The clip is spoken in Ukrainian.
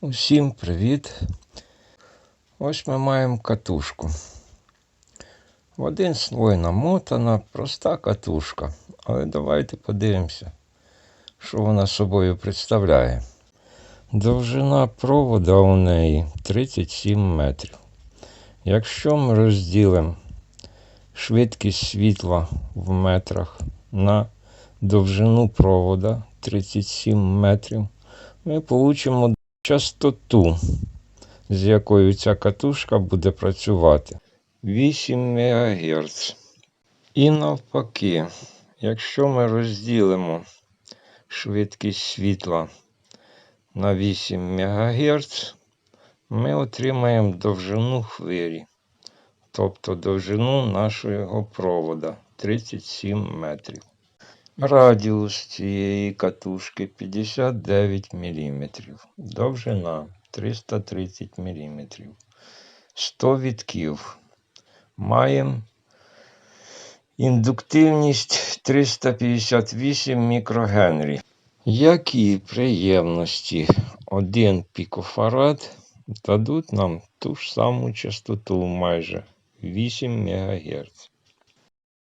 Усім привіт! Ось ми маємо катушку. В один слой намотана проста катушка. Але давайте подивимося, що вона собою представляє. Довжина провода у неї 37 метрів. Якщо ми розділимо швидкість світла в метрах на довжину провода 37 метрів, ми получимо частоту, з якою ця катушка буде працювати. 8 МГц. І навпаки, якщо ми розділимо швидкість світла на 8 МГц, ми отримаємо довжину хвилі, тобто довжину нашого провода 37 метрів. Радіус цієї катушки 59 мм. Довжина 330 мм. 100 вітків. Маємо індуктивність 358 мікрогенрі. Які приємності 1 пікофарад дадуть нам ту ж саму частоту майже 8 МГц.